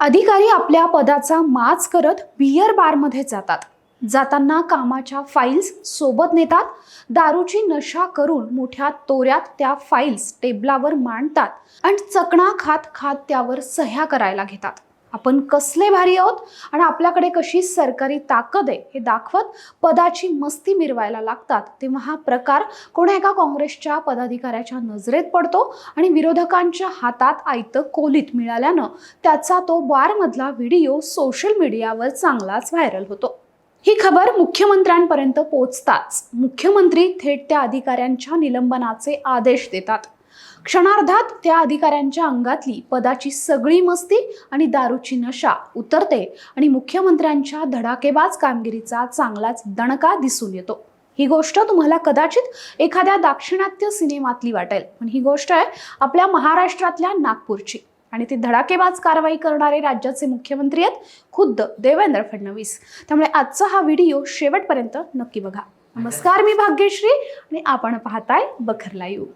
अधिकारी आपल्या पदाचा माज करत बियर बारमध्ये जातात. जाताना कामाच्या फाईल्स सोबत नेतात. दारूची नशा करून मोठ्या तोऱ्यात त्या फाईल्स टेबलावर मांडतात आणि चकणा खात खात त्यावर सह्या करायला घेतात. आपण कसले भारी आहोत आणि आपल्याकडे कशी सरकारी ताकद आहे हे दाखवत पदाची मस्ती मिरवायला लागतात. तेव्हा हा प्रकार कोणा एका काँग्रेसच्या पदाधिकाऱ्याच्या नजरेत पडतो आणि विरोधकांच्या हातात आयतं कोलीत मिळाल्यानं त्याचा तो बारमधला व्हिडिओ सोशल मीडियावर चांगलाच व्हायरल होतो. ही खबर मुख्यमंत्र्यांपर्यंत पोचताच मुख्यमंत्री थेट त्या अधिकाऱ्यांच्या निलंबनाचे आदेश देतात. क्षणार्धात त्या अधिकाऱ्यांच्या अंगातली पदाची सगळी मस्ती आणि दारूची नशा उतरते आणि मुख्यमंत्र्यांच्या धडाकेबाज कामगिरीचा चांगलाच दणका दिसून येतो. ही गोष्ट तुम्हाला कदाचित एखाद्या दाक्षिणात्य सिनेमातली वाटेल. पण ही गोष्ट आहे आपल्या महाराष्ट्रातल्या नागपूरची. आणि ती धडाकेबाज कारवाई करणारे राज्याचे मुख्यमंत्री आहेत खुद्द देवेंद्र फडणवीस. त्यामुळे आजचा हा व्हिडिओ शेवटपर्यंत नक्की बघा. नमस्कार मी भाग्यश्री आणि आपण पाहताय बखर लाईव्ह.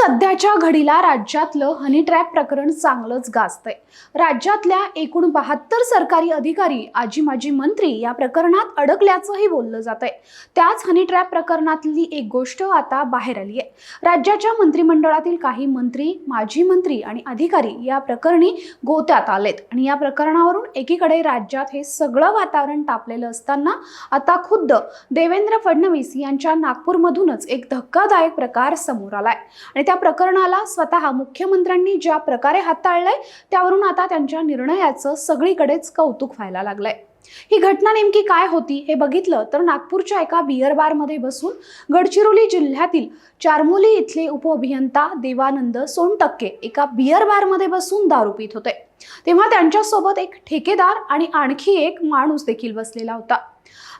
सध्याच्या घडीला राज्यातलं हनी ट्रॅप प्रकरण चांगलंच गाजतंय. राज्यातल्या एकूण बहात्तर सरकारी अधिकारी आजी माजी मंत्री या प्रकरणात अडकल्याचंही बोललं जात आहे त्याच हनी ट्रॅप प्रकरणातली एक गोष्ट आता बाहेर आली आहे. राज्याच्या मंत्रिमंडळातील काही मंत्री माजी मंत्री आणि अधिकारी या प्रकरणी गोत्यात आलेत आणि या प्रकरणावरून एकीकडे राज्यात हे सगळं वातावरण तापलेलं असताना आता खुद्द देवेंद्र फडणवीस यांच्या नागपूरमधूनच एक धक्कादायक प्रकार समोर आलाय. आणि त्या प्रकरणाला स्वतः मुख्यमंत्र्यांनी ज्या प्रकारे हाताळलंय त्यावरून आता त्यांच्या निर्णयाचं सगळीकडेच कौतुक व्हायला लागलंय. ही घटना नेमकी काय होती हे बघितलं तर नागपूरच्या एका बियर बारमध्ये बसून गडचिरोली जिल्ह्यातील चारमोली इथले उपअभियंता देवानंद सोनटक्के एका बियर बारमध्ये बसून दारू पित होते. तेव्हा त्यांच्यासोबत एक ठेकेदार आणि आणखी एक माणूस देखील बसलेला होता.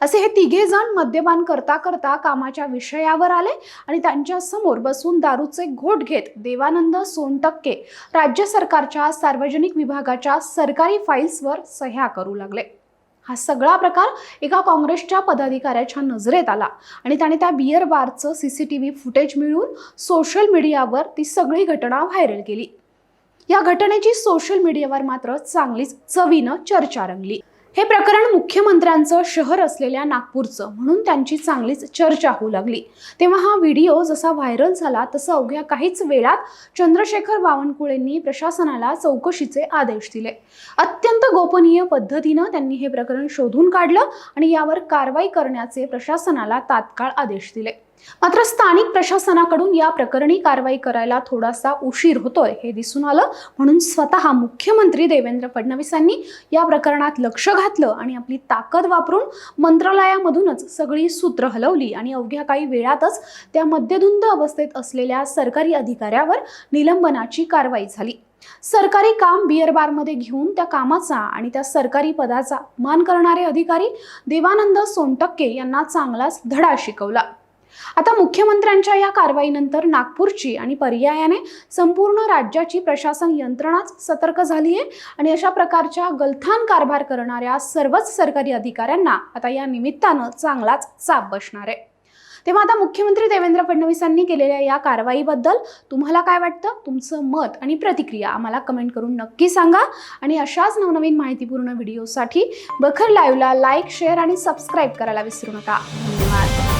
असे हे तिघे जण मद्यपान करता करता कामाच्या विषयावर आले आणि त्यांच्यासमोर बसून दारूचे घोट घेत देवानंद सोनटक्के राज्य सरकारच्या सार्वजनिक विभागाच्या सरकारी फाईल्सवर सह्या करू लागले. हा सगळा प्रकार एका काँग्रेसच्या पदाधिकाऱ्याच्या नजरेत आला आणि त्याने त्या beer बारचं C C T V footage मिळवून सोशल मीडियावर ती सगळी घटना व्हायरल केली. या घटनेची सोशल मीडियावर मात्र चांगलीच चवीनं चर्चा रंगली. हे प्रकरण मुख्यमंत्र्यांचं शहर असलेल्या नागपूरचं म्हणून त्यांची चांगलीच चर्चा होऊ लागली. तेव्हा हा व्हिडिओ जसा व्हायरल झाला तसं अवघ्या काहीच वेळात चंद्रशेखर बावनकुळेंनी प्रशासनाला चौकशीचे आदेश दिले. अत्यंत गोपनीय पद्धतीनं त्यांनी हे प्रकरण शोधून काढलं आणि यावर कारवाई करण्याचे प्रशासनाला तात्काळ आदेश दिले. मात्र स्थानिक प्रशासनाकडून या प्रकरणी कारवाई करायला थोडासा उशीर होतोय हे दिसून आलं. म्हणून स्वतः मुख्यमंत्री देवेंद्र फडणवीसांनी या प्रकरणात लक्ष घातलं आणि आपली ताकद वापरून मंत्रालयामधूनच सगळी सूत्र हलवली आणि अवघ्या काही वेळातच त्या मध्यधुंद अवस्थेत असलेल्या सरकारी अधिकाऱ्यावर निलंबनाची कारवाई झाली. सरकारी काम बिअर बारमध्ये घेऊन त्या कामाचा आणि त्या सरकारी पदाचा मान करणारे अधिकारी देवानंद सोनटक्के यांना चांगलाच धडा शिकवला. आता मुख्यमंत्र्यांच्या या कारवाईनंतर नागपूरची आणि पर्यायाने संपूर्ण राज्याची प्रशासन यंत्रणाच सतर्क झाली आहे आणि अशा प्रकारच्या गलथान कारभार करणाऱ्या सर्वच सरकारी अधिकाऱ्यांना आता या निमित्तानं चांगलाच चाप बसणार. आहे तेव्हा आता मुख्यमंत्री देवेंद्र फडणवीसांनी केलेल्या या कारवाईबद्दल तुम्हाला काय वाटतं? तुमचं मत आणि प्रतिक्रिया आम्हाला कमेंट करून नक्की सांगा. आणि अशाच नवनवीन माहितीपूर्ण व्हिडिओसाठी बखर लाईव्हला लाईक शेअर आणि सबस्क्राईब करायला विसरू नका. धन्यवाद.